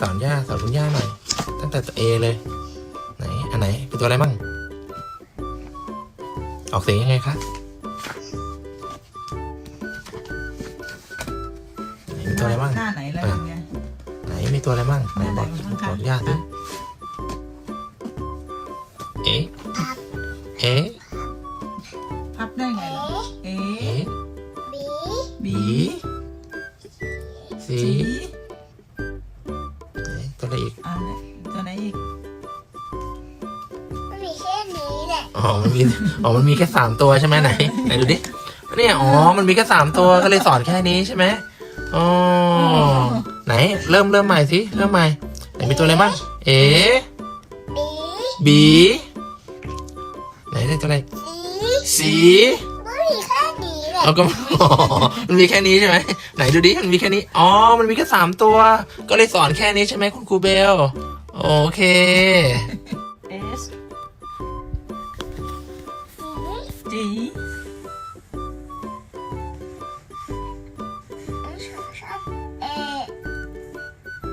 สอนย่าสอนคุณย่าหน่อยตั้งแต่ตัวเอเลย ไหน อันไหน เป็นตัวอะไรมั่ง ออกเสียงยังไงคะไหนมีตัวอะไรมั่ง หน้าไหนแล้วอะไงไหนมีตัวอะไรมั่ง ไหนบอกหน้าไหนบ้างคะบอกย่าสิเอ๊ะเอ๊ะพับได้ไงล่ะเอเอ๊ะบีบีสี อ๋อมันมีอ๋อมันมีแค่สามตัวใช่ไหมไหนไหนดูดิเนี่ยอ๋อมันมีแค่สามตัวก็เลยสอนแค่นี้ใช่ไหมอ๋อไหนเริ่มเริ่มใหม่สิเริ่มใหม่ไหนมีตัวอะไรบ้างเอ๋บีบีไหนได้ตัวอะไรสีสีมันมีแค่นี้แหละเอาก็อ๋อมันมีแค่นี้ใช่ไหมไหนดูดิมันมีแค่นี้อ๋อมันมีแค่สามตัว ก็เลยสอนแค่นี้ใช่ไหมคุณครูเบลโอเค จีเอ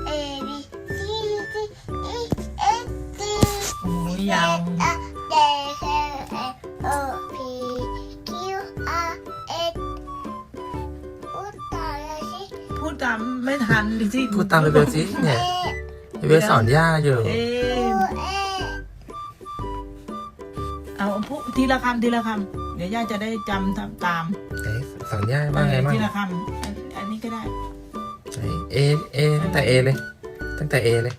เอบีซีดีอีเอฟจีโอ้ยยาวอะเดเคเอโอพีคิวอาร์เอสอุตตาลสิพูดตามไม่ทันดิสิพูดตามไปเบลสิเอเนี่ยเบลสอนย่าอยู่เอยูเเอาพูดทีละคำทีละคำเดี๋ยวย่าจะได้จำทำตามไหนสอนย่าบ้างไงบ้างทีละคำอันอันนี้ก็ได้ไหนเอเอตั้งแต่เอเลย ตั้งแต่เอเลย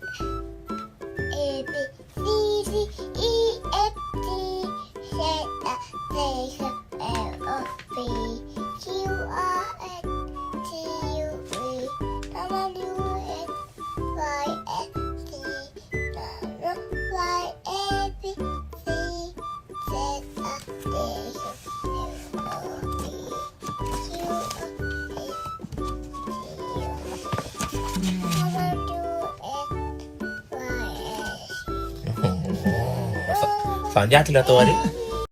สายเอสโอ้โหสสอนย่าทีละตัวดิ